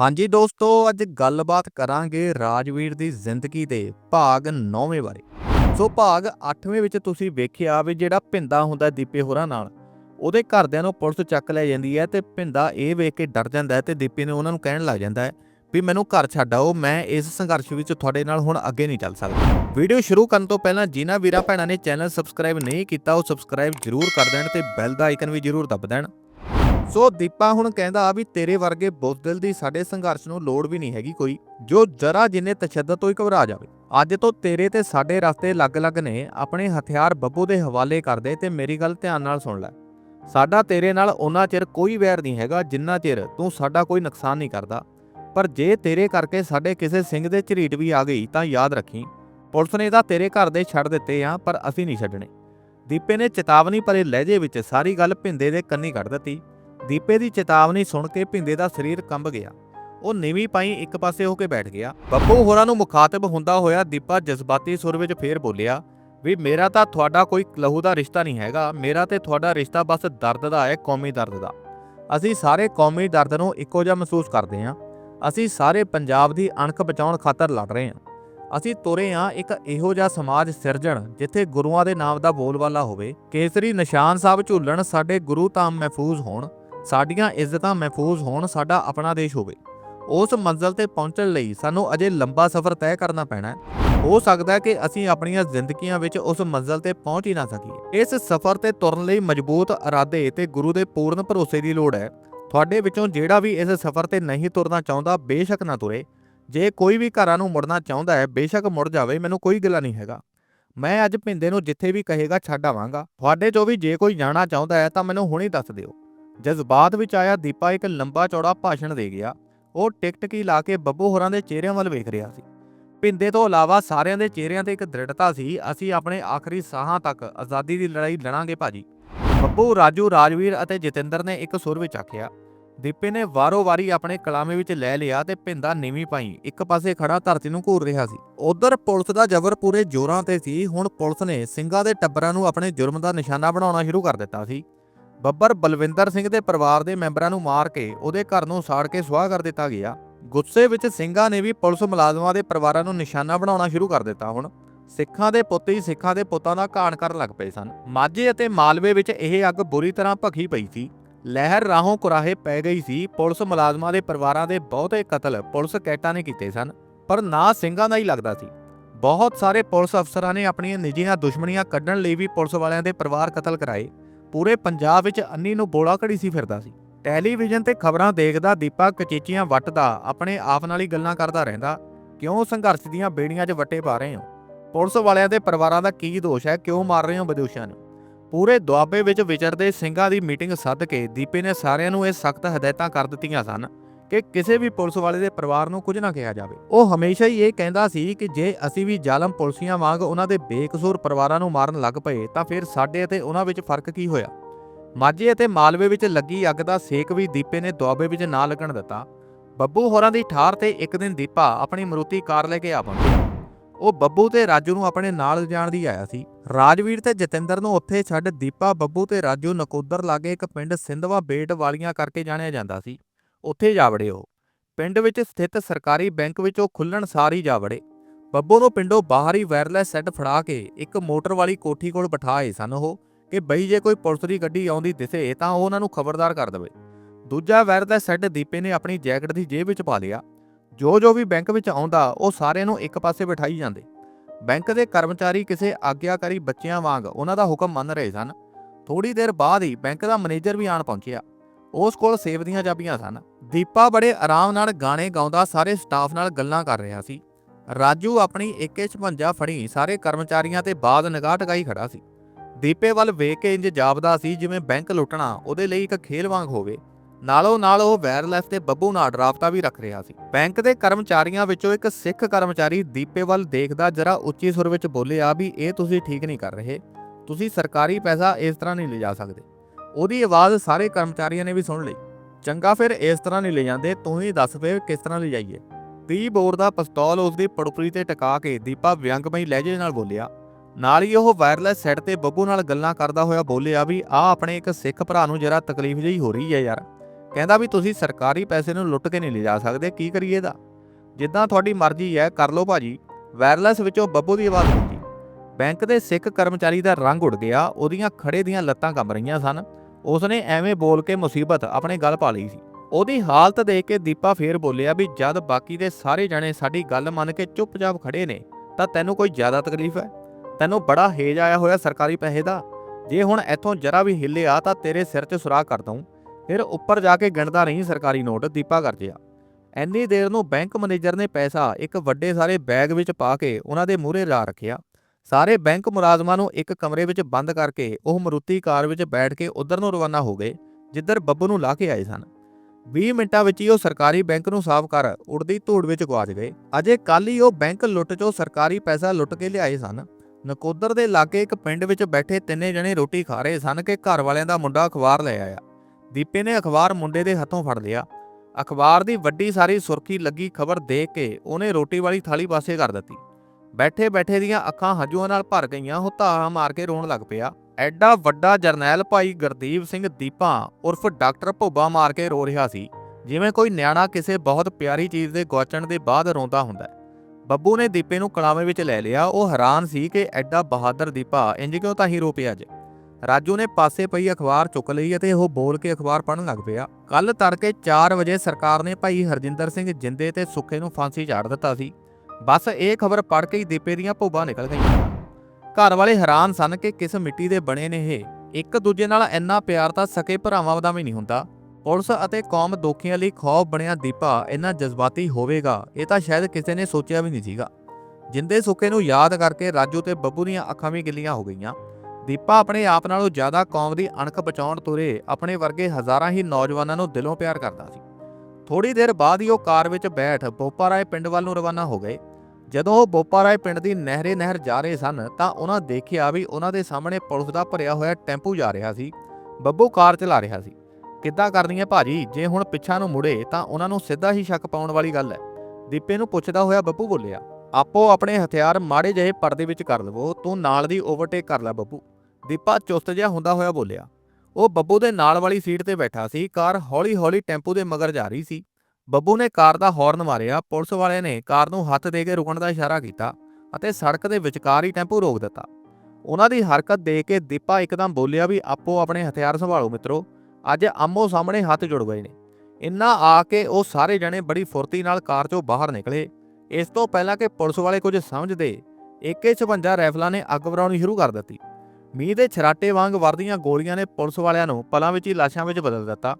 ਹਾਂਜੀ ਦੋਸਤੋ, ਅੱਜ ਗੱਲਬਾਤ ਕਰਾਂਗੇ ਰਾਜਵੀਰ ਦੀ ਜ਼ਿੰਦਗੀ ਦੇ ਭਾਗ 9ਵੇਂ ਬਾਰੇ। ਸੋ ਭਾਗ 8ਵੇਂ ਵਿੱਚ ਤੁਸੀਂ ਵੇਖਿਆ ਵੀ ਜਿਹੜਾ ਭਿੰਦਾ ਹੁੰਦਾ ਦੀਪੇ ਹੋਰਾਂ ਨਾਲ, ਉਹਦੇ ਘਰਦਿਆਂ ਨੂੰ ਪੁਲਿਸ ਚੱਕ ਲੈ ਜਾਂਦੀ ਹੈ ਤੇ ਭਿੰਦਾ ਇਹ ਵੇਖ ਕੇ ਡਰ ਜਾਂਦਾ ਹੈ ਤੇ ਦੀਪੇ ਨੇ ਉਹਨਾਂ ਨੂੰ ਕਹਿਣ ਲੱਗ ਜਾਂਦਾ ਹੈ ਵੀ ਮੈਨੂੰ ਘਰ ਛੱਡ ਆਓ, ਮੈਂ ਇਸ ਸੰਘਰਸ਼ ਵਿੱਚ ਤੁਹਾਡੇ ਨਾਲ ਹੁਣ ਅੱਗੇ ਨਹੀਂ ਚੱਲ ਸਕਦਾ। ਵੀਡੀਓ ਸ਼ੁਰੂ ਕਰਨ ਤੋਂ ਪਹਿਲਾਂ ਜਿਨ੍ਹਾਂ ਵੀਰਾਂ ਭੈਣਾਂ ਨੇ ਚੈਨਲ ਸਬਸਕ੍ਰਾਈਬ ਨਹੀਂ ਕੀਤਾ, ਉਹ ਸਬਸਕ੍ਰਾਈਬ ਜ਼ਰੂਰ ਕਰ ਦੇਣ ਤੇ ਬੈਲ ਦਾ ਆਈਕਨ ਵੀ ਜ਼ਰੂਰ ਦੱਬ ਦੇਣ। ਸੋ ਦੀਪਾ ਹੁਣ ਕਹਿੰਦਾ ਵੀ ਤੇਰੇ ਵਰਗੇ ਬੁਜ਼ਦਿਲ ਦੀ ਸਾਡੇ ਸੰਘਰਸ਼ ਨੂੰ ਲੋੜ ਵੀ ਨਹੀਂ ਹੈਗੀ ਕੋਈ, ਜੋ ਜਰਾ ਜਿੰਨੇ ਤਸ਼ੱਦਦ ਤੋਂ ਹੀ ਘਬਰਾ ਜਾਵੇ। ਅੱਜ ਤੋਂ ਤੇਰੇ ਤੇ ਸਾਡੇ ਰਸਤੇ ਅਲੱਗ ਅਲੱਗ ਨੇ, ਆਪਣੇ ਹਥਿਆਰ ਬੱਬੂ ਦੇ ਹਵਾਲੇ ਕਰ ਦੇ ਤੇ ਮੇਰੀ ਗੱਲ ਧਿਆਨ ਨਾਲ ਸੁਣ ਲੈ। ਸਾਡਾ ਤੇਰੇ ਨਾਲ ਉਹਨਾਂ ਚਿਰ ਕੋਈ ਵੈਰ ਨਹੀਂ ਹੈਗਾ ਜਿੰਨਾ ਚਿਰ ਤੂੰ ਸਾਡਾ ਕੋਈ ਨੁਕਸਾਨ ਨਹੀਂ ਕਰਦਾ। ਪਰ ਜੇ ਤੇਰੇ ਕਰਕੇ ਸਾਡੇ ਕਿਸੇ ਸਿੰਘ ਦੇ ਝਰੀਟ ਵੀ ਆ ਗਈ ਤਾਂ ਯਾਦ ਰੱਖੀ। ਪੁਲਿਸ ਨੇ ਤਾਂ ਤੇਰੇ ਘਰ ਦੇ ਛੱਡ ਦਿੱਤੇ ਆ, ਪਰ ਅਸੀਂ ਨਹੀਂ ਛੱਡਣੇ। ਦੀਪੇ ਨੇ ਚੇਤਾਵਨੀ ਭਰੇ ਲਹਿਜੇ ਵਿੱਚ ਸਾਰੀ ਗੱਲ ਭਿੰਦੇ ਦੇ ਕੰਨੀ ਕੱਢ ਦਿੱਤੀ। ਦੀਪੇ ਦੀ ਚੇਤਾਵਨੀ ਸੁਣ ਕੇ ਭਿੰਦੇ ਦਾ ਸਰੀਰ ਕੰਬ ਗਿਆ। ਉਹ ਨੀਵੀਂ ਪਾਈ ਇੱਕ ਪਾਸੇ ਹੋ ਕੇ ਬੈਠ ਗਿਆ। ਬੱਬੂ ਹੋਰਾਂ ਨੂੰ ਮੁਖਾਤਬ ਹੁੰਦਾ ਹੋਇਆ ਦੀਪਾ ਜਜ਼ਬਾਤੀ ਸੁਰ ਵਿੱਚ ਫੇਰ ਬੋਲਿਆ, ਵੀ ਮੇਰਾ ਤਾਂ ਤੁਹਾਡਾ ਕੋਈ ਲਹੂ ਦਾ ਰਿਸ਼ਤਾ ਨਹੀਂ ਹੈਗਾ। ਮੇਰਾ ਤੇ ਤੁਹਾਡਾ ਰਿਸ਼ਤਾ ਬਸ ਦਰਦ ਦਾ ਹੈ, ਕੌਮੀ ਦਰਦ ਦਾ। ਅਸੀਂ ਸਾਰੇ ਕੌਮੀ ਦਰਦ ਨੂੰ ਇੱਕੋ ਜਿਹਾ ਮਹਿਸੂਸ ਕਰਦੇ ਹਾਂ। ਅਸੀਂ ਸਾਰੇ ਪੰਜਾਬ ਦੀ ਅਣਖ ਬਚਾਉਣ ਖਾਤਰ ਲੜ ਰਹੇ ਹਾਂ। ਅਸੀਂ ਤੁਰੇ ਹਾਂ ਇੱਕ ਇਹੋ ਜਿਹਾ ਸਮਾਜ ਸਿਰਜਣ, ਜਿੱਥੇ ਗੁਰੂਆਂ ਦੇ ਨਾਮ ਦਾ ਬੋਲਬਾਲਾ ਹੋਵੇ। ਕੇਸਰੀ ਨਿਸ਼ਾਨ ਸਾਹਿਬ ਝੂਲਣ ਸਾਡੇ ਗੁਰੂ ਧਾਮ ਮਹਿਫੂਜ਼ ਹੋਣ। ਸਾਡੀਆਂ ਇੱਜ਼ਤਾਂ ਮਹਿਫੂਜ਼ ਹੋਣ, ਸਾਡਾ ਆਪਣਾ ਦੇਸ਼ ਹੋਵੇ। ਉਸ ਮੰਜ਼ਲ ਤੇ ਪਹੁੰਚਣ ਲਈ ਸਾਨੂੰ ਅਜੇ ਲੰਬਾ ਸਫ਼ਰ ਤੈਅ ਕਰਨਾ ਪੈਣਾ ਹੈ। ਹੋ ਸਕਦਾ ਹੈ ਕਿ ਅਸੀਂ ਆਪਣੀਆਂ ਜ਼ਿੰਦਗੀਆਂ ਵਿੱਚ ਉਸ ਮੰਜ਼ਲ ਤੇ ਪਹੁੰਚ ਹੀ ਨਾ ਸਕੀਏ। ਇਸ ਸਫ਼ਰ ਤੇ ਤੁਰਨ ਲਈ ਮਜ਼ਬੂਤ ਇਰਾਦੇ ਤੇ ਗੁਰੂ ਦੇ ਪੂਰਨ ਭਰੋਸੇ ਦੀ ਲੋੜ ਹੈ। ਤੁਹਾਡੇ ਵਿੱਚੋਂ ਜਿਹੜਾ ਵੀ ਇਸ ਸਫ਼ਰ ਤੇ ਨਹੀਂ ਤੁਰਨਾ ਚਾਹੁੰਦਾ, ਬੇਸ਼ੱਕ ਨਾ ਤੁਰੇ। ਜੇ ਕੋਈ ਵੀ ਘਰਾਂ ਨੂੰ ਮੁੜਨਾ ਚਾਹੁੰਦਾ ਹੈ, ਬੇਸ਼ੱਕ ਮੁੜ ਜਾਵੇ, ਮੈਨੂੰ ਕੋਈ ਗਿਲਾ ਨਹੀਂ ਹੈਗਾ। ਮੈਂ ਅੱਜ ਭਿੰਦੇ ਨੂੰ ਜਿੱਥੇ ਵੀ ਕਹੇਗਾ, ਛੱਡ ਆਵਾਂਗਾ। ਤੁਹਾਡੇ ਚੋਂ ਵੀ ਜੇ ਕੋਈ ਜਾਣਾ ਚਾਹੁੰਦਾ ਹੈ, ਤਾਂ ਮੈਨੂੰ ਹੁਣੇ ਦੱਸ ਦਿਓ। ਜਜ਼ਬਾਤ ਵਿੱਚ ਆਇਆ ਦੀਪਾ ਇੱਕ ਲੰਬਾ ਚੌੜਾ ਭਾਸ਼ਣ ਦੇ ਗਿਆ। ਉਹ ਟਿਕਟਕੀ ਲਾ ਕੇ ਬੱਬੂ ਹੋਰਾਂ ਦੇ ਚਿਹਰਿਆਂ ਵੱਲ ਵੇਖ ਰਿਹਾ ਸੀ। ਭਿੰਦੇ ਤੋਂ ਇਲਾਵਾ ਸਾਰਿਆਂ ਦੇ ਚਿਹਰਿਆਂ ਤੇ ਇੱਕ ਦ੍ਰਿੜਤਾ ਸੀ। ਅਸੀਂ ਆਪਣੇ ਆਖਰੀ ਸਾਹਾਂ ਤੱਕ ਆਜ਼ਾਦੀ ਦੀ ਲੜਾਈ ਲੜਾਂਗੇ ਭਾਜੀ। ਬੱਬੂ, ਰਾਜੂ, ਰਾਜਵੀਰ ਅਤੇ ਜਤਿੰਦਰ ਨੇ ਇੱਕ ਸੁਰ ਵਿੱਚ ਆਖਿਆ, ਦੀਪੇ ਨੇ ਵਾਰੋ-ਵਾਰੀ ਆਪਣੇ ਕਲਾਮੇ ਵਿੱਚ ਲੈ ਲਿਆ ਤੇ ਭਿੰਦਾ ਨੀਵੀਂ ਪਾਈ। ਇੱਕ ਪਾਸੇ ਖੜਾ ਧਰਤੀ ਨੂੰ ਘੂਰ ਰਿਹਾ ਸੀ। ਉਧਰ ਪੁਲਿਸ ਦਾ ਜ਼ਬਰ ਪੂਰੇ ਜ਼ੋਰਾਂ ਤੇ ਸੀ। ਹੁਣ ਪੁਲਿਸ ਨੇ ਸਿੰਘਾਂ ਦੇ ਟੱਬਰਾਂ ਨੂੰ ਆਪਣੇ ਜੁਰਮ ਦਾ ਨਿਸ਼ਾਨਾ ਬਣਾਉਣਾ ਸ਼ੁਰੂ ਕਰ ਦਿੱਤਾ ਸੀ। ਬੱਬਰ ਬਲਵਿੰਦਰ ਸਿੰਘ ਦੇ ਪਰਿਵਾਰ ਦੇ ਮੈਂਬਰਾਂ ਨੂੰ ਮਾਰ ਕੇ ਉਹਦੇ ਘਰ ਨੂੰ ਸਾੜ ਕੇ ਸੁਆਹ ਕਰ ਦਿੱਤਾ ਗਿਆ। ਗੁੱਸੇ ਵਿੱਚ ਸਿੰਘਾਂ ਨੇ ਵੀ ਪੁਲਿਸ ਮੁਲਾਜ਼ਮਾਂ ਦੇ ਪਰਿਵਾਰਾਂ ਨੂੰ ਨਿਸ਼ਾਨਾ ਬਣਾਉਣਾ ਸ਼ੁਰੂ ਕਰ ਦਿੱਤਾ ਹੁਣ। ਸਿੱਖਾਂ ਦੇ ਪੁੱਤ ਹੀ ਸਿੱਖਾਂ ਦੇ ਪੁੱਤਾਂ ਦਾ ਘਾਣ ਕਰਨ ਲੱਗ ਪਏ ਸਨ। ਮਾਝੇ ਅਤੇ ਮਾਲਵੇ ਵਿੱਚ ਇਹ ਅੱਗ ਬੁਰੀ ਤਰ੍ਹਾਂ ਭਖੀ ਪਈ ਸੀ। ਲਹਿਰ ਰਾਹੋਂ ਕੁਰਾਹੇ ਪੈ ਗਈ ਸੀ। ਪੁਲਿਸ ਮੁਲਾਜ਼ਮਾਂ ਦੇ ਪਰਿਵਾਰਾਂ ਦੇ ਬਹੁਤੇ ਕਤਲ ਪੁਲਿਸ ਕੈਟਾਂ ਨੇ ਕੀਤੇ ਸਨ, ਪਰ ਨਾ ਸਿੰਘਾਂ ਦਾ ਹੀ ਲੱਗਦਾ ਸੀ। ਬਹੁਤ ਸਾਰੇ ਪੁਲਿਸ ਅਫਸਰਾਂ ਨੇ ਆਪਣੀਆਂ ਨਿੱਜੀਆਂ ਦੁਸ਼ਮਣੀਆਂ ਕੱਢਣ ਲਈ ਵੀ ਪੁਲਿਸ ਵਾਲਿਆਂ ਦੇ ਪਰਿਵਾਰ ਕਤਲ ਕਰਾਏ। ਪੂਰੇ ਪੰਜਾਬ ਵਿੱਚ ਅੰਨੀ ਨੂੰ ਬੋਲਾ ਘੜੀ ਸੀ ਫਿਰਦਾ ਸੀ। ਟੈਲੀਵਿਜ਼ਨ ਤੇ ਖਬਰਾਂ ਦੇਖਦਾ ਦੀਪਾ ਕਚੀਚੀਆਂ ਵੱਟਦਾ, ਆਪਣੇ ਆਪ ਨਾਲ ਹੀ ਗੱਲਾਂ ਕਰਦਾ ਰਹਿੰਦਾ, ਕਿਉਂ ਸੰਘਰਸ਼ ਦੀਆਂ ਬੇੜੀਆਂ 'ਚ ਵੱਟੇ ਪਾ ਰਹੇ ਹੋ? ਪੁਲਿਸ ਵਾਲਿਆਂ ਦੇ ਪਰਿਵਾਰਾਂ ਦਾ ਕੀ ਦੋਸ਼ ਹੈ? ਕਿਉਂ ਮਾਰ ਰਹੇ ਹੋ ਬਦੋਸ਼ਾਂ ਨੂੰ? ਪੂਰੇ ਦੁਆਬੇ ਵਿੱਚ ਵਿਚਰਦੇ ਸਿੰਘਾਂ ਦੀ ਮੀਟਿੰਗ ਸੱਦ ਕੇ ਦੀਪੇ ਨੇ ਸਾਰਿਆਂ ਨੂੰ ਇਹ ਸਖਤ ਹਦਾਇਤਾਂ ਕਰ ਦਿੱਤੀਆਂ ਸਨ। ਕਿ ਕਿਸੇ ਵੀ ਪੁਲਿਸ ਵਾਲੇ ਦੇ ਪਰਿਵਾਰ ਨੂੰ ਕੁਝ ਨਾ ਕਿਹਾ ਜਾਵੇ। ਉਹ ਹਮੇਸ਼ਾ ਹੀ ਇਹ ਕਹਿੰਦਾ ਸੀ ਕਿ ਜੇ ਅਸੀਂ ਵੀ ਜ਼ਾਲਮ ਪੁਲਸੀਆਂ ਵਾਂਗ ਉਹਨਾਂ ਦੇ ਬੇਕਸੂਰ ਪਰਿਵਾਰਾਂ ਨੂੰ ਮਾਰਨ ਲੱਗ ਪਏ, ਤਾਂ ਫਿਰ ਸਾਡੇ ਅਤੇ ਉਹਨਾਂ ਵਿੱਚ ਫ਼ਰਕ ਕੀ ਹੋਇਆ? ਮਾਝੇ ਅਤੇ ਮਾਲਵੇ ਵਿੱਚ ਲੱਗੀ ਅੱਗ ਦਾ ਸੇਕ ਵੀ ਦੀਪੇ ਨੇ ਦੁਆਬੇ ਵਿੱਚ ਨਾ ਲੱਗਣ ਦਿੱਤਾ। ਬੱਬੂ ਹੋਰਾਂ ਦੀ ਠਾਰ ਤੇ ਇੱਕ ਦਿਨ ਦੀਪਾ ਆਪਣੀ ਮਰੂਤੀ ਕਾਰ ਲੈ ਕੇ ਆ ਪਹੁੰਚਿਆ। ਉਹ ਬੱਬੂ ਤੇ ਰਾਜੂ ਨੂੰ ਆਪਣੇ ਨਾਲ ਜਾਣ ਦੀ ਆਇਆ ਸੀ। ਰਾਜਵੀਰ ਤੇ ਜਤਿੰਦਰ ਨੂੰ ਉੱਥੇ ਛੱਡ ਦੀਪਾ, ਬੱਬੂ ਤੇ ਰਾਜੂ ਨਕੋਦਰ ਲਾਗੇ ਇੱਕ ਪਿੰਡ ਸਿੰਧਵਾ ਬੇਟ ਵਾਲੀਆਂ ਕਰਕੇ ਜਾਣਿਆ ਜਾਂਦਾ ਸੀ। ਉੱਥੇ ਜਾ ਵੜੇ ਉਹ ਪਿੰਡ ਵਿੱਚ ਸਥਿਤ ਸਰਕਾਰੀ ਬੈਂਕ ਵਿੱਚ ਉਹ ਖੁੱਲਣ ਸਾਰ ਹੀ ਜਾ ਵੜੇ। ਬੱਬੂ ਨੂੰ ਪਿੰਡੋਂ ਬਾਹਰ ਹੀ ਵਾਇਰਲੈਸ ਸੈੱਟ ਫੜਾ ਕੇ ਇੱਕ ਮੋਟਰ ਵਾਲੀ ਕੋਠੀ ਕੋਲ ਬਿਠਾਏ ਸਨ ਉਹ ਕਿ ਬਈ ਜੇ ਕੋਈ ਪੁਲਿਸ ਦੀ ਗੱਡੀ ਆਉਂਦੀ ਦਿਸੇ ਤਾਂ ਉਹ ਉਹਨਾਂ ਨੂੰ ਖਬਰਦਾਰ ਕਰ ਦੇਵੇ। ਦੂਜਾ ਵਾਇਰਲੈਸ ਸੈੱਟ ਦੀਪੇ ਨੇ ਆਪਣੀ ਜੈਕਟ ਦੀ ਜੇਬ ਵਿੱਚ ਪਾ ਲਿਆ। ਜੋ ਜੋ ਵੀ ਬੈਂਕ ਵਿੱਚ ਆਉਂਦਾ ਉਹ ਸਾਰਿਆਂ ਨੂੰ ਇੱਕ ਪਾਸੇ ਬਿਠਾਈ ਜਾਂਦੇ। ਬੈਂਕ ਦੇ ਕਰਮਚਾਰੀ ਕਿਸੇ ਆਗਿਆਕਾਰੀ ਬੱਚਿਆਂ ਵਾਂਗ ਉਹਨਾਂ ਦਾ ਹੁਕਮ ਮੰਨ ਰਹੇ ਸਨ। ਥੋੜੀ ਦੇਰ ਬਾਅਦ ਹੀ ਬੈਂਕ ਦਾ ਮੈਨੇਜਰ ਵੀ ਆਣ ਪਹੁੰਚਿਆ। ਉਸ ਕੋਲ ਸੇਵ ਦੀਆਂ ਚਾਬੀਆਂ ਸਨ। ਦੀਪਾ ਬੜੇ ਆਰਾਮ ਨਾਲ ਗਾਣੇ ਗਾਉਂਦਾ ਸਾਰੇ ਸਟਾਫ ਨਾਲ ਗੱਲਾਂ ਕਰ ਰਿਹਾ ਸੀ। ਰਾਜੂ ਆਪਣੀ AK56 ਫੜੀ ਸਾਰੇ ਕਰਮਚਾਰੀਆਂ ਤੇ ਬਾਅਦ ਨਿਗਾਹ ਟਿਕਾਈ ਖੜਾ ਸੀ। ਦੀਪੇ ਵੱਲ ਵੇਖ ਕੇ ਇੰਜ ਜਾਪਦਾ ਸੀ ਜਿਵੇਂ ਬੈਂਕ ਲੁੱਟਣਾ ਉਹਦੇ ਲਈ ਇੱਕ ਖੇਲ ਵਾਂਗ ਹੋਵੇ। ਨਾਲੋਂ ਨਾਲ ਉਹ ਵਾਇਰਲੈਸ ਤੇ ਬੱਬੂ ਨਾਲ ਰਾਬਤਾ ਵੀ ਰੱਖ ਰਿਹਾ ਸੀ। ਬੈਂਕ ਦੇ ਕਰਮਚਾਰੀਆਂ ਵਿੱਚੋਂ ਇੱਕ ਸਿੱਖ ਕਰਮਚਾਰੀ ਦੀਪੇ ਵੱਲ ਦੇਖਦਾ ਜਰਾ ਉੱਚੀ ਸੁਰ ਵਿੱਚ ਬੋਲਿਆ ਵੀ, ਇਹ ਤੁਸੀਂ ਠੀਕ ਨਹੀਂ ਕਰ ਰਹੇ। ਤੁਸੀਂ ਸਰਕਾਰੀ ਪੈਸਾ ਇਸ ਤਰ੍ਹਾਂ ਨਹੀਂ ਲਿਜਾ ਸਕਦੇ। ਉਹਦੀ ਆਵਾਜ਼ ਸਾਰੇ ਕਰਮਚਾਰੀਆਂ ਨੇ ਵੀ ਸੁਣ ਲਈ। ਚੰਗਾ ਫਿਰ ਇਸ ਤਰ੍ਹਾਂ ਨਹੀਂ ਲੈ ਜਾਂਦੇ, ਤੂੰ ਹੀ ਦੱਸ ਫੇਰ ਕਿਸ ਤਰ੍ਹਾਂ ਲਿਜਾਈਏ 30 ਬੋਰ ਦਾ ਪਿਸਤੌਲ ਉਸ ਦੀ ਪੜਪਰੀ ਤੇ ਟਿਕਾ ਕੇ ਦੀਪਾ ਵਿਅੰਗਮਈ ਲਹਿਜੇ ਨਾਲ ਬੋਲਿਆ, ਨਾਲ ਹੀ ਉਹ ਵਾਇਰਲੈਸ ਸੈੱਟ ਤੇ ਬੱਬੂ ਨਾਲ ਗੱਲਾਂ ਕਰਦਾ ਹੋਇਆ ਬੋਲਿਆ ਵੀ ਆ ਆਪਣੇ ਇੱਕ ਸਿੱਖ ਭਰਾ ਨੂੰ ਜਰਾ ਤਕਲੀਫ ਜਿਹੀ ਹੋ ਰਹੀ ਹੈ ਯਾਰ। ਕਹਿੰਦਾ ਵੀ ਤੁਸੀਂ ਸਰਕਾਰੀ ਪੈਸੇ ਨੂੰ ਲੁੱਟ ਕੇ ਨਹੀਂ ਲਿਜਾ ਸਕਦੇ, ਕੀ ਕਰੀਏ ਇਹਦਾ? ਜਿੱਦਾਂ ਤੁਹਾਡੀ ਮਰਜ਼ੀ ਹੈ, ਕਰ ਲਓ ਭਾਜੀ। ਵਾਇਰਲੈਸ ਵਿੱਚੋਂ ਬੱਬੂ ਦੀ ਆਵਾਜ਼ ਗੂੰਜੀ ਬੈਂਕ ਦੇ ਸਿੱਖ ਕਰਮਚਾਰੀ ਦਾ ਰੰਗ ਉੱਡ ਗਿਆ, ਉਹਦੀਆਂ ਖੜੇ ਦੀਆਂ ਲੱਤਾਂ ਕੰਬ ਰਹੀਆਂ ਸਨ। ਉਸਨੇ ਐਵੇਂ ਬੋਲ ਕੇ ਮੁਸੀਬਤ ਆਪਣੇ ਗੱਲ ਪਾ ਲਈ ਸੀ। ਉਹਦੀ ਹਾਲਤ ਦੇਖ ਕੇ ਦੀਪਾ ਫੇਰ ਬੋਲਿਆ ਵੀ, ਜਦ ਬਾਕੀ ਦੇ ਸਾਰੇ ਜਣੇ ਸਾਡੀ ਗੱਲ ਮੰਨ ਕੇ ਚੁੱਪਚਾਪ ਖੜੇ ਨੇ, ਤਾਂ ਤੈਨੂੰ ਕੋਈ ਜ਼ਿਆਦਾ ਤਕਲੀਫ ਹੈ? ਤੈਨੂੰ ਬੜਾ ਹੇਜ ਆਇਆ ਹੋਇਆ ਸਰਕਾਰੀ ਪੈਸੇ ਦਾ? ਜੇ ਹੁਣ ਇੱਥੋਂ ਜਰਾ ਵੀ ਹਿੱਲਿਆ ਤਾਂ ਤੇਰੇ ਸਿਰ 'ਚ ਸੁਰਾਖ ਕਰ ਦਊਂ। ਫਿਰ ਉੱਪਰ ਜਾ ਕੇ ਗਿਣਦਾ ਨਹੀਂ ਸਰਕਾਰੀ ਨੋਟ, ਦੀਪਾ ਗਰਜਿਆ ਐਨੀ ਦੇਰ ਨੂੰ ਬੈਂਕ ਮੈਨੇਜਰ ਨੇ ਪੈਸਾ ਇੱਕ ਵੱਡੇ ਸਾਰੇ ਬੈਗ ਵਿੱਚ ਪਾ ਕੇ ਉਹਨਾਂ ਦੇ ਮੂਹਰੇ ਲਾ ਰੱਖਿਆ। ਸਾਰੇ ਬੈਂਕ ਮੁਲਾਜ਼ਮਾਂ ਨੂੰ ਇੱਕ ਕਮਰੇ ਵਿੱਚ ਬੰਦ ਕਰਕੇ ਉਹ ਮਰੂਤੀ ਕਾਰ ਵਿੱਚ ਬੈਠ ਕੇ ਉਧਰ ਨੂੰ ਰਵਾਨਾ ਹੋ ਗਏ, ਜਿੱਧਰ ਬੱਬੂ ਨੂੰ ਲਾ ਕੇ ਆਏ ਸਨ। 20 ਮਿੰਟਾਂ ਵਿੱਚ ਹੀ ਉਹ ਸਰਕਾਰੀ ਬੈਂਕ ਨੂੰ ਸਾਫ਼ ਕਰ ਉੜਦੀ ਧੂੜ ਵਿੱਚ ਗਵਾਚ ਗਏ। ਅਜੇ ਕੱਲ ਹੀ ਉਹ ਬੈਂਕ ਲੁੱਟ ਚੋਂ ਸਰਕਾਰੀ ਪੈਸਾ ਲੁੱਟ ਕੇ ਲਿਆਏ ਸਨ। ਨਕੋਦਰ ਦੇ ਲਾਗੇ ਇੱਕ ਪਿੰਡ ਵਿੱਚ ਬੈਠੇ ਤਿੰਨੇ ਜਣੇ ਰੋਟੀ ਖਾ ਰਹੇ ਸਨ ਕਿ ਘਰ ਵਾਲਿਆਂ ਦਾ ਮੁੰਡਾ ਅਖਬਾਰ ਲੈ ਆਇਆ। ਦੀਪੇ ਨੇ ਅਖਬਾਰ ਮੁੰਡੇ ਦੇ ਹੱਥੋਂ ਫੜ ਲਿਆ। ਅਖਬਾਰ ਦੀ ਵੱਡੀ ਸਾਰੀ ਸੁਰਖੀ ਲੱਗੀ ਖਬਰ ਦੇਖ ਕੇ ਉਹਨੇ ਰੋਟੀ ਵਾਲੀ ਥਾਲੀ ਪਾਸੇ ਕਰ ਦਿੱਤੀ। ਬੈਠੇ ਬੈਠੇ ਦੀਆਂ ਅੱਖਾਂ ਹੰਝੂਆਂ ਨਾਲ ਭਰ ਗਈਆਂ, ਉਹ ਧਾਹਾਂ ਮਾਰ ਕੇ ਰੋਣ ਲੱਗ ਪਿਆ। ਐਡਾ ਵੱਡਾ ਜਰਨੈਲ ਭਾਈ ਗੁਰਦੀਪ ਸਿੰਘ ਦੀਪਾ ਉਰਫ ਡਾਕਟਰ ਭੋਬਾ ਮਾਰ ਕੇ ਰੋ ਰਿਹਾ ਸੀ, ਜਿਵੇਂ ਕੋਈ ਨਿਆਣਾ ਕਿਸੇ ਬਹੁਤ ਪਿਆਰੀ ਚੀਜ਼ ਦੇ ਗਵਾਚਣ ਦੇ ਬਾਅਦ ਰੋਂਦਾ ਹੁੰਦਾ ਹੈ। ਬੱਬੂ ਨੇ ਦੀਪੇ ਨੂੰ ਕਲਾਵੇਂ ਵਿੱਚ ਲੈ ਲਿਆ, ਉਹ ਹੈਰਾਨ ਸੀ ਕਿ ਐਡਾ ਬਹਾਦਰ ਦੀਪਾ ਇੰਜ ਕਿਉਂ ਤਾਂ ਹੀ ਰੋ ਪਿਆ ਅੱਜ। ਰਾਜੂ ਨੇ ਪਾਸੇ ਪਈ ਅਖਬਾਰ ਚੁੱਕ ਲਈ ਅਤੇ ਉਹ ਬੋਲ ਕੇ ਅਖਬਾਰ ਪੜ੍ਹਨ ਲੱਗ ਪਿਆ। ਕੱਲ ਤੜਕੇ 4 ਵਜੇ ਸਰਕਾਰ ਨੇ ਭਾਈ ਹਰਜਿੰਦਰ ਸਿੰਘ ਜਿੰਦੇ ਤੇ ਸੁੱਖੇ ਨੂੰ ਫਾਂਸੀ ਝਾੜ ਦਿੱਤਾ ਸੀ। ਬਸ ਇਹ ਖਬਰ ਪੜ੍ਹ ਕੇ ਹੀ ਦੀਪੇ ਦੀਆਂ ਭੋਬਾਂ ਨਿਕਲ ਗਈਆਂ। ਘਰ ਵਾਲੇ ਹੈਰਾਨ ਸਨ ਕਿ ਕਿਸ ਮਿੱਟੀ ਦੇ ਬਣੇ ਨੇ ਇਹ। ਇੱਕ ਦੂਜੇ ਨਾਲ ਇੰਨਾ ਪਿਆਰ ਤਾਂ ਸਕੇ ਭਰਾਵਾਂ ਦਾ ਵੀ ਨਹੀਂ ਹੁੰਦਾ। ਪੁਲਿਸ ਅਤੇ ਕੌਮ ਦੋਖੀਆਂ ਲਈ ਖੌਫ ਬਣਿਆ ਦੀਪਾ ਇੰਨਾ ਜਜ਼ਬਾਤੀ ਹੋਵੇਗਾ, ਇਹ ਤਾਂ ਸ਼ਾਇਦ ਕਿਸੇ ਨੇ ਸੋਚਿਆ ਵੀ ਨਹੀਂ ਸੀਗਾ। ਜਿੰਦੇ ਸੁੱਕੇ ਨੂੰ ਯਾਦ ਕਰਕੇ ਰਾਜੂ ਤੇ ਬੱਬੂ ਦੀਆਂ ਅੱਖਾਂ ਵੀ ਗਿੱਲੀਆਂ ਹੋ ਗਈਆਂ। ਦੀਪਾ ਆਪਣੇ ਆਪ ਨਾਲੋਂ ਜ਼ਿਆਦਾ ਕੌਮ ਦੀ ਅਣਖ ਬਚਾਉਣ ਤੁਰੇ ਆਪਣੇ ਵਰਗੇ ਹਜ਼ਾਰਾਂ ਹੀ ਨੌਜਵਾਨਾਂ ਨੂੰ ਦਿਲੋਂ ਪਿਆਰ ਕਰਦਾ ਸੀ। ਥੋੜੀ ਦੇਰ ਬਾਅਦ ਹੀ ਉਹ ਕਾਰ ਵਿੱਚ ਬੈਠ ਬੋਪਾ ਰਾਏ ਪਿੰਡ ਵੱਲ ਨੂੰ ਰਵਾਨਾ ਹੋ ਗਏ। ਜਦੋਂ ਉਹ ਬੋਪਾ ਰਾਏ ਪਿੰਡ ਦੀ ਨਹਿਰੇ ਨਹਿਰ ਜਾ ਰਹੇ ਸਨ, ਤਾਂ ਉਹਨਾਂ ਦੇਖਿਆ ਵੀ ਉਹਨਾਂ ਦੇ ਸਾਹਮਣੇ ਪੁਲਿਸ ਦਾ ਭਰਿਆ ਹੋਇਆ ਟੈਂਪੂ ਜਾ ਰਿਹਾ ਸੀ, ਬੱਬੂ ਕਾਰ ਚਲਾ ਰਿਹਾ ਸੀ। ਕਿੱਦਾਂ ਕਰਨੀ ਹੈ ਭਾਜੀ, ਜੇ ਹੁਣ ਪਿੱਛਾ ਨੂੰ ਮੁੜੇ, ਤਾਂ ਉਹਨਾਂ ਨੂੰ ਸਿੱਧਾ ਹੀ ਸ਼ੱਕ ਪਾਉਣ ਵਾਲੀ ਗੱਲ ਹੈ। ਦੀਪੇ ਨੂੰ ਪੁੱਛਦਾ ਹੋਇਆ ਬੱਬੂ ਬੋਲਿਆ, ਆਪੋ ਆਪਣੇ ਹਥਿਆਰ ਮਾੜੇ ਜਿਹੇ ਪਰਦੇ ਵਿੱਚ ਕਰ ਲਵੋ, ਤੂੰ ਨਾਲ ਦੀ ਓਵਰਟੇਕ ਕਰ ਲੈ ਬੱਬੂ। ਦੀਪਾ ਚੁਸਤ ਜਿਹਾ ਹੁੰਦਾ ਹੋਇਆ ਬੋਲਿਆ, ਉਹ ਬੱਬੂ ਦੇ ਨਾਲ ਵਾਲੀ ਸੀਟ ਤੇ ਬੈਠਾ ਸੀ, ਕਾਰ ਹੌਲੀ-ਹੌਲੀ ਟੈਂਪੂ ਦੇ ਮਗਰ ਜਾ ਰਹੀ ਸੀ। ਬੱਬੂ ਨੇ ਕਾਰ ਦਾ ਹਾਰਨ ਮਾਰਿਆ, ਪੁਲਿਸ ਵਾਲਿਆਂ ਨੇ ਕਾਰ ਨੂੰ ਹੱਥ ਦੇ ਕੇ ਰੁਕਣ ਦਾ ਇਸ਼ਾਰਾ ਕੀਤਾ ਅਤੇ ਸੜਕ ਦੇ ਵਿਚਕਾਰ ਹੀ ਟੈਂਪੂ ਰੋਕ ਦਿੱਤਾ। ਉਹਨਾਂ ਦੀ ਹਰਕਤ ਦੇਖ ਕੇ ਦੀਪਾ ਇੱਕਦਮ ਬੋਲਿਆ ਵੀ, ਆਪੋ ਆਪਣੇ ਹਥਿਆਰ ਸੰਭਾਲੋ ਮਿੱਤਰੋ, ਅੱਜ ਆਮੋ ਸਾਹਮਣੇ ਹੱਥ ਜੁੜ ਗਏ ਨੇ। ਇੰਨਾ ਆ ਕੇ ਉਹ ਸਾਰੇ ਜਣੇ ਬੜੀ ਫੁਰਤੀ ਨਾਲ ਕਾਰ ਚੋਂ ਬਾਹਰ ਨਿਕਲੇ। ਇਸ ਤੋਂ ਪਹਿਲਾਂ ਕਿ ਪੁਲਿਸ ਵਾਲੇ ਕੁਝ ਸਮਝਦੇ, ਏਕੇ 56 ਰਾਈਫਲਾਂ ਨੇ ਅੱਗ ਵਰਾਉਣੀ ਸ਼ੁਰੂ ਕਰ ਦਿੱਤੀ। ਮੀਂਹ ਦੇ ਛਰਾਟੇ ਵਾਂਗ ਵਰਦੀਆਂ ਗੋਲੀਆਂ ਨੇ ਪੁਲਿਸ ਵਾਲਿਆਂ ਨੂੰ ਪਲਾਂ ਵਿੱਚ ਹੀ ਲਾਸ਼ਾਂ ਵਿੱਚ ਬਦਲ ਦਿੱਤਾ।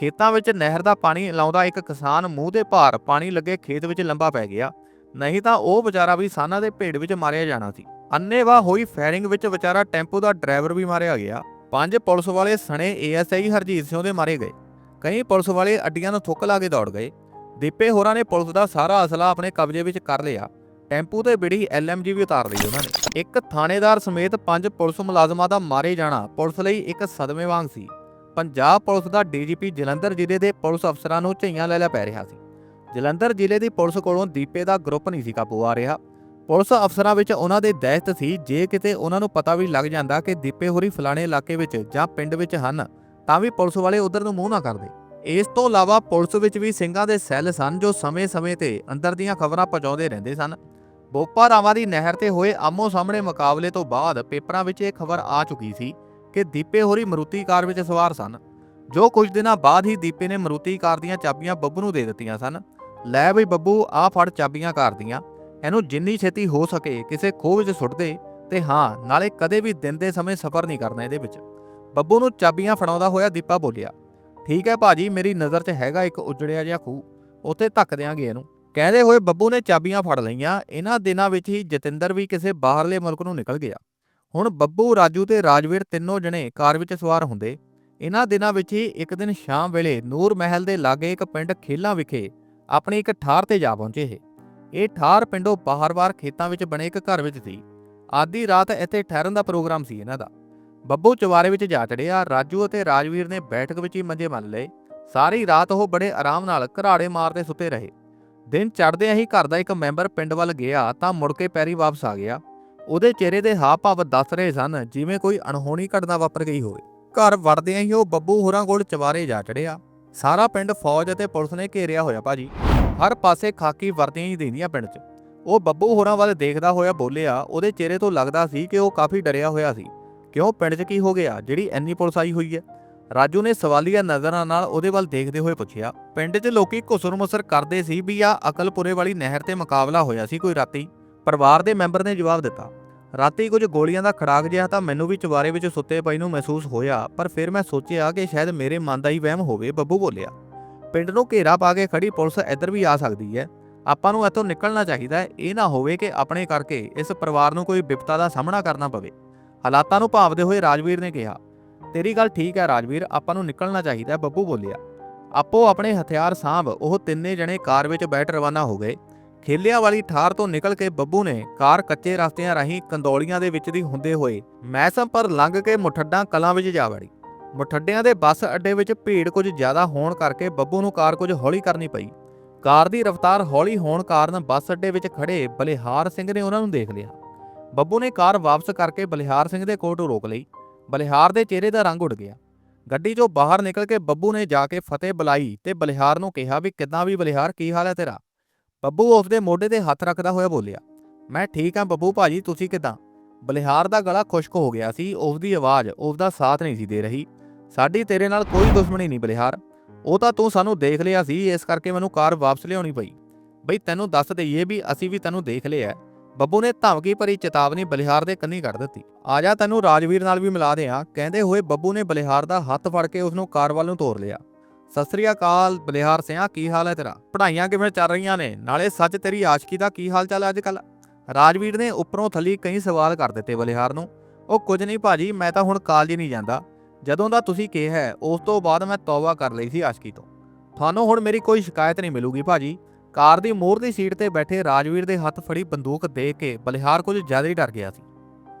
ਖੇਤਾਂ ਵਿੱਚ ਨਹਿਰ ਦਾ ਪਾਣੀ ਲਾਉਂਦਾ ਇੱਕ ਕਿਸਾਨ ਮੂੰਹ ਦੇ ਭਾਰ ਪਾਣੀ ਲੱਗੇ ਖੇਤ ਵਿੱਚ ਲੰਬਾ ਪੈ ਗਿਆ। ਨਹੀਂ ਤਾਂ ਉਹ ਵਿਚਾਰਾ ਵੀ ਸਾਨਾਂ ਦੇ ਭੇਡ ਵਿੱਚ ਮਾਰਿਆ ਜਾਣਾ ਸੀ। ਅੰਨੇਵਾਹ ਹੋਈ ਫਾਇਰਿੰਗ ਵਿੱਚ ਵਿਚਾਰਾ ਟੈਂਪੂ ਦਾ ਡਰਾਈਵਰ ਵੀ ਮਾਰਿਆ ਗਿਆ। ਪੰਜ ਪੁਲਿਸ ਵਾਲੇ ਸਣੇ ਏਐਸਆਈ ਹਰਜੀਤ ਸਿੰਘ ਦੇ ਮਾਰੇ ਗਏ। ਕਈ ਪੁਲਿਸ ਵਾਲੇ ਅੱਡੀਆਂ ਨੂੰ ਥੁੱਕ ਲਾ ਕੇ ਦੌੜ ਗਏ। ਦੀਪੇ ਹੋਰਾਂ ਨੇ ਪੁਲਿਸ ਦਾ ਸਾਰਾ ਅਸਲਾ ਆਪਣੇ ਕਬਜ਼ੇ ਵਿੱਚ ਕਰ ਲਿਆ। ਟੈਂਪੂ ਤੇ ਬਿੜੀ ਐਲਐਮਜੀ ਵੀ ਉਤਾਰ ਲਈ ਉਹਨਾਂ ਨੇ। ਇੱਕ ਥਾਣੇਦਾਰ ਸਮੇਤ ਪੰਜ ਪੁਲਿਸ ਮੁਲਾਜ਼ਮਾਂ ਦਾ ਮਾਰੇ ਜਾਣਾ ਪੁਲਿਸ ਲਈ ਇੱਕ ਸਦਮੇ ਵਾਂਗ ਸੀ। ਪੰਜਾਬ ਪੁਲਿਸ ਦਾ ਡੀਜੀਪੀ ਜਲੰਧਰ ਜ਼ਿਲ੍ਹੇ ਦੇ ਪੁਲਿਸ ਅਫਸਰਾਂ ਨੂੰ ਝਈਆਂ ਲੈ ਲੈ ਪੈ ਰਿਹਾ ਸੀ। ਜਲੰਧਰ ਜ਼ਿਲ੍ਹੇ ਦੀ ਪੁਲਿਸ ਕੋਲੋਂ ਦੀਪੇ ਦਾ ਗਰੁੱਪ ਨਹੀਂ ਸੀ ਕਾਬੂ ਆ ਰਿਹਾ। ਪੁਲਿਸ ਅਫਸਰਾਂ ਵਿੱਚ ਉਹਨਾਂ ਦੇ ਦਹਿਸ਼ਤ ਸੀ, ਜੇ ਕਿਤੇ ਉਹਨਾਂ ਨੂੰ ਪਤਾ ਵੀ ਲੱਗ ਜਾਂਦਾ ਕਿ ਦੀਪੇ ਹੋਰੀ ਫਲਾਣੇ ਇਲਾਕੇ ਵਿੱਚ ਜਾਂ ਪਿੰਡ ਵਿੱਚ ਹਨ, ਤਾਂ ਵੀ ਪੁਲਿਸ ਵਾਲੇ ਉਧਰ ਨੂੰ ਮੂੰਹ ਨਾ ਕਰਦੇ। ਇਸ ਤੋਂ ਇਲਾਵਾ ਪੁਲਿਸ ਵਿੱਚ ਵੀ ਸਿੰਘਾਂ ਦੇ ਸੈੱਲ ਸਨ, ਜੋ ਸਮੇਂ-ਸਮੇਂ ਤੇ ਅੰਦਰ ਦੀਆਂ ਖਬਰਾਂ ਪਹੁੰਚਾਉਂਦੇ ਰਹਿੰਦੇ ਸਨ। ਬੋਪਾ ਰਾਵਾਂ ਦੀ ਨਹਿਰ ਤੇ ਹੋਏ ਆਮੋ ਸਾਹਮਣੇ ਮੁਕਾਬਲੇ ਤੋਂ ਬਾਅਦ ਪੇਪਰਾਂ ਵਿੱਚ ਇਹ ਖਬਰ ਆ ਚੁੱਕੀ ਸੀ ਕਿ ਦੀਪੇ ਹੋਰੀ ਮਰੂਤੀ ਕਾਰ ਵਿੱਚ ਸਵਾਰ ਸਨ। ਜੋ ਕੁਝ ਦਿਨਾਂ ਬਾਅਦ ਹੀ ਦੀਪੇ ਨੇ ਮਰੂਤੀ ਕਾਰ ਦੀਆਂ ਚਾਬੀਆਂ ਬੱਬੂ ਨੂੰ ਦੇ ਦਿੱਤੀਆਂ ਸਨ। ਲੈ ਬਈ ਬੱਬੂ ਆਹ ਫੜ ਚਾਬੀਆਂ ਕਾਰ ਦੀਆਂ। ਇਹਨੂੰ ਜਿੰਨੀ ਛੇਤੀ ਹੋ ਸਕੇ ਕਿਸੇ ਖੋਹ ਵਿੱਚ ਸੁੱਟ ਦੇ ਤੇ ਹਾਂ, ਨਾਲੇ ਕਦੇ ਵੀ ਦਿਨ ਦੇ ਸਮੇਂ ਸਫ਼ਰ ਨਹੀਂ ਕਰਨਾ ਇਹਦੇ ਵਿੱਚ। ਬੱਬੂ ਨੂੰ ਚਾਬੀਆਂ ਫੜਾਉਂਦਾ ਹੋਇਆ ਦੀਪਾ ਬੋਲਿਆ, ਠੀਕ ਹੈ ਭਾਜੀ, ਮੇਰੀ ਨਜ਼ਰ 'ਚ ਹੈਗਾ ਇੱਕ ਉਜੜਿਆ ਜਿਹਾ ਖੂਹ। ਉੱਥੇ ਧੱਕ ਦਿਆਂਗੇ ਇਹਨੂੰ। ਕਹਿੰਦੇ ਹੋਏ ਬੱਬੂ ਨੇ ਚਾਬੀਆਂ ਫੜ ਲਈਆਂ। ਇਹਨਾਂ ਦਿਨਾਂ ਵਿੱਚ ਹੀ ਜਤਿੰਦਰ ਵੀ ਕਿਸੇ ਬਾਹਰਲੇ ਮੁਲਕ ਨੂੰ ਨਿਕਲ ਗਿਆ। ਹੁਣ ਬੱਬੂ, ਰਾਜੂ ਤੇ ਰਾਜਵੀਰ ਤਿੰਨੋਂ ਜਣੇ ਕਾਰ ਵਿੱਚ ਸਵਾਰ ਹੁੰਦੇ। ਇਹਨਾਂ ਦਿਨਾਂ ਵਿੱਚ ਹੀ ਇੱਕ ਦਿਨ ਸ਼ਾਮ ਵੇਲੇ ਨੂਰ ਮਹਿਲ ਦੇ ਲਾਗੇ ਇੱਕ ਪਿੰਡ ਖੇਲਾਂ ਵਿਖੇ ਆਪਣੀ ਇੱਕ ਠਾਰ ਤੇ ਜਾ ਪਹੁੰਚੇ ਇਹ। ਇਹ ਠਾਰ ਪਿੰਡੋਂ ਬਾਹਰ-ਬਾਹਰ ਖੇਤਾਂ ਵਿੱਚ ਬਣੇ ਇੱਕ ਘਰ ਵਿੱਚ ਸੀ। ਆਦੀ ਰਾਤ ਇੱਥੇ ਠਹਿਰਨ ਦਾ ਪ੍ਰੋਗਰਾਮ ਸੀ ਇਹਨਾਂ ਦਾ। ਬੱਬੂ ਚਵਾਰੇ ਵਿੱਚ ਜਾ ਚੜਿਆ, ਰਾਜੂ ਅਤੇ ਰਾਜਵੀਰ ਨੇ ਬੈਠਕ ਵਿੱਚ ਹੀ ਮੰਜੇ ਮੰਨ ਲਏ। ਸਾਰੀ ਰਾਤ ਉਹ ਬੜੇ ਆਰਾਮ ਨਾਲ ਘਰਾੜੇ ਮਾਰਦੇ ਸੁੱਤੇ ਰਹੇ। ਦਿਨ ਚੜ੍ਹਦਿਆਂ ਹੀ ਘਰ ਦਾ ਇੱਕ ਮੈਂਬਰ ਪਿੰਡ ਵੱਲ ਗਿਆ ਤਾਂ ਮੁੜ ਕੇ ਪੈਰੀ ਵਾਪਸ ਆ ਗਿਆ। ਉਹਦੇ ਚਿਹਰੇ ਦੇ ਹਾਵ-ਭਾਵ ਦੱਸ ਰਹੇ ਸਨ, ਜਿਵੇਂ ਕੋਈ ਅਣਹੋਣੀ ਘਟਨਾ ਵਾਪਰ ਗਈ ਹੋਵੇ। ਘਰ ਵੜਦਿਆਂ ਹੀ ਉਹ ਬੱਬੂ ਹੋਰਾਂ ਕੋਲ ਚਵਾਰੇ ਜਾ ਚੜਿਆ। ਸਾਰਾ ਪਿੰਡ ਫੌਜ ਅਤੇ ਪੁਲਿਸ ਨੇ ਘੇਰਿਆ ਹੋਇਆ ਭਾਜੀ। ਹਰ ਪਾਸੇ ਖਾਕੀ ਵਰਦੀਆਂ ਹੀ ਦੇਂਦੀਆਂ ਪਿੰਡ 'ਚ। ਉਹ ਬੱਬੂ ਹੋਰਾਂ ਵੱਲ ਦੇਖਦਾ ਹੋਇਆ ਬੋਲਿਆ, ਉਹਦੇ ਚਿਹਰੇ ਤੋਂ ਲੱਗਦਾ ਸੀ ਕਿ ਉਹ ਕਾਫੀ ਡਰਿਆ ਹੋਇਆ ਸੀ। ਕਿਉਂ ਪਿੰਡ 'ਚ ਕੀ ਹੋ ਗਿਆ? ਜਿਹੜੀ ਇੰਨੀ ਪੁਲਿਸ ਆਈ ਹੋਈ ਹੈ? ਰਾਜੂ ਨੇ ਸਵਾਲੀਆ ਨਜ਼ਰਾਂ ਨਾਲ ਉਹਦੇ ਵੱਲ ਦੇਖਦੇ ਹੋਏ ਪੁੱਛਿਆ, ਪਿੰਡ 'ਚ ਲੋਕੀ ਘੁਸਰਮੁਸਰ ਕਰਦੇ ਸੀ ਵੀ ਆ ਅਕਲਪੁਰੇ ਵਾਲੀ ਨਹਿਰ ਤੇ ਮੁਕਾਬਲਾ ਹੋਇਆ ਸੀ ਕੋਈ ਰਾਤੀ? ਪਰਿਵਾਰ ਦੇ ਮੈਂਬਰ ਨੇ ਜਵਾਬ ਦਿੱਤਾ ਰਾਤੀ ਕੁਝ ਗੋਲੀਆਂ ਦਾ ਖੜਾਕ ਜਿਹਾ ਤਾਂ ਮੈਨੂੰ ਵੀ ਚਵਾਰੇ ਵਿੱਚ ਸੁੱਤੇ ਪਈ ਨੂੰ ਮਹਿਸੂਸ ਹੋਇਆ, ਪਰ ਫਿਰ ਮੈਂ ਸੋਚਿਆ ਕਿ ਸ਼ਾਇਦ ਮੇਰੇ ਮਨ ਦਾ ਹੀ ਵਹਿਮ ਹੋਵੇ, ਬੱਬੂ ਬੋਲਿਆ। ਪਿੰਡ ਨੂੰ ਘੇਰਾ ਪਾ ਕੇ ਖੜੀ ਪੁਲਿਸ ਇੱਧਰ ਵੀ ਆ ਸਕਦੀ ਹੈ। ਆਪਾਂ ਨੂੰ ਇੱਥੋਂ ਨਿਕਲਣਾ ਚਾਹੀਦਾ ਹੈ। ਇਹ ਨਾ ਹੋਵੇ ਕਿ ਆਪਣੇ ਕਰਕੇ ਇਸ ਪਰਿਵਾਰ ਨੂੰ ਕੋਈ ਵਿਪਤਾ ਦਾ ਸਾਹਮਣਾ ਕਰਨਾ ਪਵੇ। ਹਾਲਾਤਾਂ ਨੂੰ ਭਾਵਦੇ ਹੋਏ ਰਾਜਵੀਰ ਨੇ ਕਿਹਾ, ਤੇਰੀ ਗੱਲ ਠੀਕ ਹੈ ਰਾਜਵੀਰ, ਆਪਾਂ ਨੂੰ ਨਿਕਲਣਾ ਚਾਹੀਦਾ ਬੱਬੂ ਬੋਲਿਆ। ਆਪੋ ਆਪਣੇ ਹਥਿਆਰ ਸਾਂਭ, ਉਹ ਤਿੰਨੇ ਜਣੇ ਕਾਰ ਵਿੱਚ ਬੈਠ ਰਵਾਨਾ ਹੋ ਗਏ। ਖੇਲਿਆਂ ਵਾਲੀ ਠਾਰ ਤੋਂ ਨਿਕਲ ਕੇ ਬੱਬੂ ਨੇ ਕਾਰ ਕੱਚੇ ਰਸਤਿਆਂ ਰਾਹੀਂ ਕੰਦੌਲੀਆਂ ਦੇ ਵਿੱਚ ਦੀ ਹੁੰਦੇ ਹੋਏ ਮੈਸਮ ਪਰ ਲੰਘ ਕੇ ਮੁਠੱਡਾਂ ਕਲਾਂ ਵਿੱਚ ਜਾ ਵੜੀ। ਮੁਠੱਡਿਆਂ ਦੇ ਬੱਸ ਅੱਡੇ ਵਿੱਚ ਭੀੜ ਕੁਝ ਜ਼ਿਆਦਾ ਹੋਣ ਕਰਕੇ ਬੱਬੂ ਨੂੰ ਕਾਰ ਕੁਝ ਹੌਲੀ ਕਰਨੀ ਪਈ। ਕਾਰ ਦੀ ਰਫ਼ਤਾਰ ਹੌਲੀ ਹੋਣ ਕਾਰਨ ਬੱਸ ਅੱਡੇ ਵਿੱਚ ਖੜੇ ਬਲਿਹਾਰ ਸਿੰਘ ਨੇ ਉਹਨਾਂ ਨੂੰ ਦੇਖ ਲਿਆ। ਬੱਬੂ ਨੇ ਕਾਰ ਵਾਪਸ ਕਰਕੇ ਬਲਿਹਾਰ ਸਿੰਘ ਦੇ ਕੋਟ ਰੋਕ ਲਈ। ਬਲਿਹਾਰ ਦੇ ਚਿਹਰੇ ਦਾ ਰੰਗ ਉੱਡ ਗਿਆ। ਗੱਡੀ 'ਚੋਂ ਬਾਹਰ ਨਿਕਲ ਕੇ ਬੱਬੂ ਨੇ ਜਾ ਕੇ ਫਤਿਹ ਬੁਲਾਈ ਤੇ ਬਲਿਹਾਰ ਨੂੰ ਕਿਹਾ ਵੀ ਕਿੱਦਾਂ ਵੀ ਬਲਿਹਾਰ, ਕੀ ਹਾਲ ਹੈ ਤੇਰਾ? ਬੱਬੂ ਉਸਦੇ ਮੋਢੇ ਤੇ ਹੱਥ ਰੱਖਦਾ ਹੋਇਆ ਬੋਲਿਆ, ਮੈਂ ਠੀਕ ਹਾਂ ਬੱਬੂ ਭਾਜੀ, ਤੁਸੀਂ ਕਿੱਦਾਂ? ਬਲਿਹਾਰ ਦਾ ਗਲਾ ਖੁਸ਼ਕ ਹੋ ਗਿਆ ਸੀ, ਉਸਦੀ ਆਵਾਜ਼, ਉਸਦਾ ਸਾਥ ਨਹੀਂ ਸੀ ਦੇ ਰਹੀ। ਸਾਡੀ ਤੇਰੇ ਨਾਲ ਕੋਈ ਦੁਸ਼ਮਣੀ ਨਹੀਂ ਬਲਿਹਾਰ, ਉਹ ਤਾਂ ਤੂੰ ਸਾਨੂੰ ਦੇਖ ਲਿਆ ਸੀ, ਇਸ ਕਰਕੇ ਮੈਨੂੰ ਕਾਰ ਵਾਪਸ ਲਿਆਉਣੀ ਪਈ। ਬਈ ਤੈਨੂੰ ਦੱਸ ਦਈਏ ਵੀ ਅਸੀਂ ਵੀ ਤੈਨੂੰ ਦੇਖ ਲਿਆ ਬੱਬੂ ਨੇ ਧਮਕੀ ਭਰੀ ਚੇਤਾਵਨੀ ਬਲਿਹਾਰ ਦੇ ਕੰਨੀ ਕੱਢ ਦਿੱਤੀ। ਆ ਜਾ ਤੈਨੂੰ ਰਾਜਵੀਰ ਨਾਲ ਵੀ ਮਿਲਾ ਦਿਆਂ, ਕਹਿੰਦੇ ਹੋਏ ਬੱਬੂ ਨੇ ਬਲਿਹਾਰ ਦਾ ਹੱਥ ਫੜ ਕੇ ਉਸ ਨੂੰ ਕਾਰ ਵੱਲ ਨੂੰ ਤੋਰ ਲਿਆ। ਸਤਿ ਸ੍ਰੀ ਅਕਾਲ ਬਲਿਹਾਰ ਸਿਆ ਕੀ ਹਾਲ ਹੈ ਤੇਰਾ? ਪੜ੍ਹਾਈਆਂ ਕਿਵੇਂ ਚੱਲ ਰਹੀਆਂ ਨੇ? ਨਾਲੇ ਸੱਚ ਤੇਰੀ ਆਸ਼ਕੀ ਦਾ ਕੀ ਹਾਲ ਚਾਲ ਹੈ ਅੱਜ ਕੱਲ ਰਾਜਵੀਰ ਨੇ ਉੱਪਰੋਂ ਥੱਲੀ ਕਈ ਸਵਾਲ ਕਰ ਦਿੱਤੇ ਬਲਿਹਾਰ ਨੂੰ। ਉਹ ਕੁਝ ਨਹੀਂ ਭਾਜੀ ਮੈਂ ਤਾਂ ਹੁਣ ਕਾਲਜ ਨਹੀਂ ਜਾਂਦਾ। ਜਦੋਂ ਦਾ ਤੁਸੀਂ ਕਿਹਾ ਹੈ, ਉਸ ਤੋਂ ਬਾਅਦ ਮੈਂ ਤੌਬਾ ਕਰ ਲਈ ਸੀ ਆਸ਼ਕੀ ਤੋਂ। ਤੁਹਾਨੂੰ ਹੁਣ ਮੇਰੀ ਕੋਈ ਸ਼ਿਕਾਇਤ ਨਹੀਂ ਮਿਲੂਗੀ ਭਾਜੀ। ਕਾਰ ਦੀ ਮੋਹਰਲੀ ਸੀਟ ਤੇ ਬੈਠੇ ਰਾਜਵੀਰ ਦੇ ਹੱਥ ਫੜੀ ਬੰਦੂਕ ਦੇਖ ਕੇ ਬਲਿਹਾਰ ਕੁਝ ਜ਼ਿਆਦਾ ਹੀ ਡਰ ਗਿਆ ਸੀ।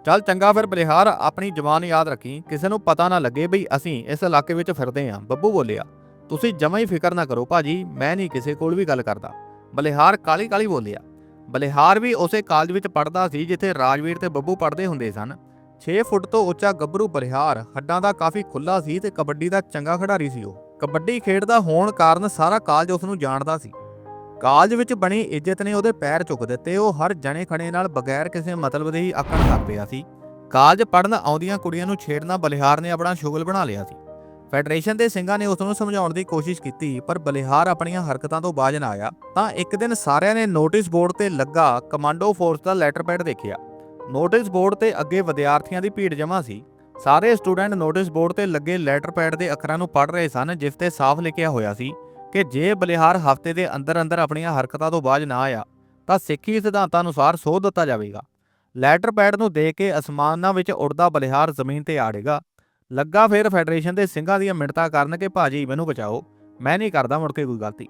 ਚੱਲ ਚੰਗਾ ਫਿਰ ਬਲਿਹਾਰ ਆਪਣੀ ਜ਼ਬਾਨ ਯਾਦ ਰੱਖੀ। ਕਿਸੇ ਨੂੰ ਪਤਾ ਨਾ ਲੱਗੇ ਬਈ ਅਸੀਂ ਇਸ ਇਲਾਕੇ ਵਿੱਚ ਫਿਰਦੇ ਹਾਂ। ਬੱਬੂ ਬੋਲਿਆ ਤੁਸੀਂ ਜਮਾਂ ਹੀ ਫਿਕਰ ਨਾ ਕਰੋ ਭਾਜੀ, ਮੈਂ ਨਹੀਂ ਕਿਸੇ ਕੋਲ ਵੀ ਗੱਲ ਕਰਦਾ। ਬਲਿਹਾਰ ਕਾਲੀ ਕਾਲੀ ਬੋਲਿਆ ਬਲਿਹਾਰ ਵੀ ਉਸੇ ਕਾਲਜ ਵਿੱਚ ਪੜ੍ਹਦਾ ਸੀ ਜਿੱਥੇ ਰਾਜਵੀਰ ਤੇ ਬੱਬੂ ਪੜ੍ਹਦੇ ਹੁੰਦੇ ਸਨ। 6 ਫੁੱਟ ਤੋਂ ਉੱਚਾ ਗੱਭਰੂ ਬਲਿਹਾਰ, ਹੱਡਾਂ ਦਾ ਕਾਫੀ ਖੁੱਲਾ ਸੀ ਤੇ ਕਬੱਡੀ ਦਾ ਚੰਗਾ ਖਿਡਾਰੀ ਸੀ ਉਹ। ਕਬੱਡੀ ਖੇਡਦਾ ਹੋਣ ਕਾਰਨ ਸਾਰਾ ਕਾਲਜ ਉਸ ਨੂੰ ਜਾਣਦਾ ਸੀ। ਕਾਲਜ ਵਿੱਚ ਬਣੀ ਇੱਜ਼ਤ ਨੇ ਉਹਦੇ ਪੈਰ ਚੁੱਕ ਦਿੱਤੇ। ਉਹ ਹਰ ਜਣੇ ਖਣੇ ਨਾਲ ਬਗੈਰ ਕਿਸੇ ਮਤਲਬ ਦੇ ਹੀ ਆਕਣ ਲੱਗ ਪਿਆ ਸੀ। ਕਾਲਜ ਪੜਨ ਆਉਂਦੀਆਂ ਕੁੜੀਆਂ ਨੂੰ ਛੇੜਨਾ ਬਲਿਹਾਰ ਨੇ ਆਪਣਾ ਸ਼ੁਗਲ ਬਣਾ ਲਿਆ ਸੀ। ਫੈਡਰੇਸ਼ਨ ਦੇ ਸਿੰਘਾਂ ਨੇ ਉਸ ਨੂੰ ਸਮਝਾਉਣ ਦੀ ਕੋਸ਼ਿਸ਼ ਕੀਤੀ, ਪਰ ਬਲਿਹਾਰ ਆਪਣੀਆਂ ਹਰਕਤਾਂ ਤੋਂ ਬਾਜ ਨਾ ਆਇਆ। ਤਾਂ ਇੱਕ ਦਿਨ ਸਾਰਿਆਂ ਨੇ ਨੋਟਿਸ ਬੋਰਡ ਤੇ ਲੱਗਾ ਕਮਾਂਡੋ ਫੋਰਸ ਦਾ ਲੈਟਰ ਪੈਡ ਦੇਖਿਆ। ਨੋਟਿਸ ਬੋਰਡ ਤੇ ਅੱਗੇ ਵਿਦਿਆਰਥੀਆਂ ਦੀ ਭੀੜ ਜਮ੍ਹਾਂ ਸੀ। ਸਾਰੇ ਸਟੂਡੈਂਟ ਨੋਟਿਸ ਬੋਰਡ ਤੇ ਲੱਗੇ ਲੈਟਰ ਪੈਡ ਦੇ ਅੱਖਰਾਂ ਨੂੰ ਪੜ੍ਹ ਰਹੇ ਸਨ, ਜਿਸ ਤੇ ਸਾਫ਼ ਲਿਖਿਆ ਹੋਇਆ ਸੀ ਕਿ ਜੇ ਬਲਿਹਾਰ ਹਫ਼ਤੇ ਦੇ ਅੰਦਰ ਅੰਦਰ ਆਪਣੀਆਂ ਹਰਕਤਾਂ ਤੋਂ ਬਾਜ ਨਾ ਆਇਆ, ਤਾਂ ਸਿੱਖੀ ਸਿਧਾਂਤਾਂ ਅਨੁਸਾਰ ਸੋਧ ਦਿੱਤਾ ਜਾਵੇਗਾ। ਲੈਟਰ ਪੈਡ ਨੂੰ ਦੇਖ ਕੇ ਅਸਮਾਨਾਂ ਵਿੱਚ ਉੜਦਾ ਬਲਿਹਾਰ ਜ਼ਮੀਨ ਤੇ ਆੜੇਗਾ ਲੱਗਾ ਫਿਰ ਫੈਡਰੇਸ਼ਨ ਦੇ ਸਿੰਘਾਂ ਦੀਆਂ ਮਿੰਟਾਂ ਕਰਨ ਕਿ ਭਾਜੀ ਮੈਨੂੰ ਬਚਾਓ। ਮੈਂ ਨਹੀਂ ਕਰਦਾ ਮੁੜ ਕੇ ਕੋਈ ਗਲਤੀ।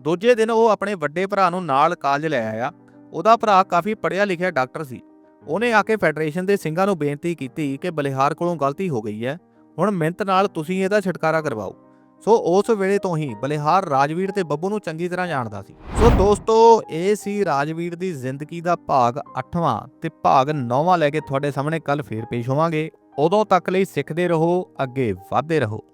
ਦੂਜੇ ਦਿਨ ਉਹ ਆਪਣੇ ਵੱਡੇ ਭਰਾ ਨੂੰ ਨਾਲ ਕਾਲਜ ਲੈ ਆਇਆ। ਉਹਦਾ ਭਰਾ ਕਾਫੀ ਪੜ੍ਹਿਆ ਲਿਖਿਆ ਡਾਕਟਰ ਸੀ। ਉਹਨੇ ਆ ਕੇ ਫੈਡਰੇਸ਼ਨ ਦੇ ਸਿੰਘਾਂ ਨੂੰ ਬੇਨਤੀ ਕੀਤੀ ਕਿ ਬਲਿਹਾਰ ਕੋਲੋਂ ਗਲਤੀ ਹੋ ਗਈ ਹੈ। ਹੁਣ ਮਿਹਨਤ ਨਾਲ ਤੁਸੀਂ ਇਹਦਾ ਛੁਟਕਾਰਾ ਕਰਵਾਓ। ਸੋ ਉਸ ਵੇਲੇ ਤੋਂ ਹੀ ਬਲਿਹਾਰ ਰਾਜਵੀਰ ਤੇ ਬੱਬੂ ਨੂੰ ਚੰਗੀ ਤਰ੍ਹਾਂ ਜਾਣਦਾ ਸੀ। ਸੋ ਦੋਸਤੋ, ਇਹ ਸੀ ਰਾਜਵੀਰ ਦੀ ਜ਼ਿੰਦਗੀ ਦਾ ਭਾਗ 8ਵਾਂ ਤੇ ਭਾਗ 9ਵਾਂ ਲੈ ਕੇ ਤੁਹਾਡੇ ਸਾਹਮਣੇ ਕੱਲ ਫੇਰ ਪੇਸ਼ ਹੋਵਾਂਗੇ। ਉਦੋਂ ਤੱਕ ਲਈ ਸਿੱਖਦੇ ਰਹੋ ਅੱਗੇ ਵਧਦੇ ਰਹੋ।